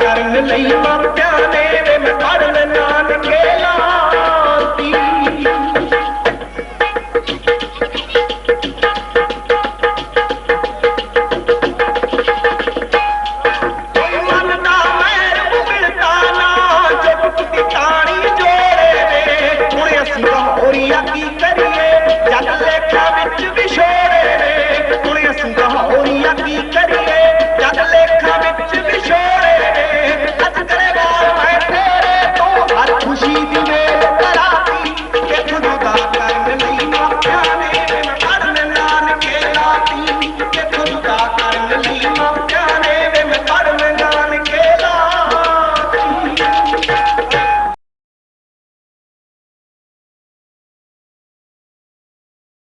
ਕਰਨ ਲਈ ਮਾਪਿਆਂ ਨੇ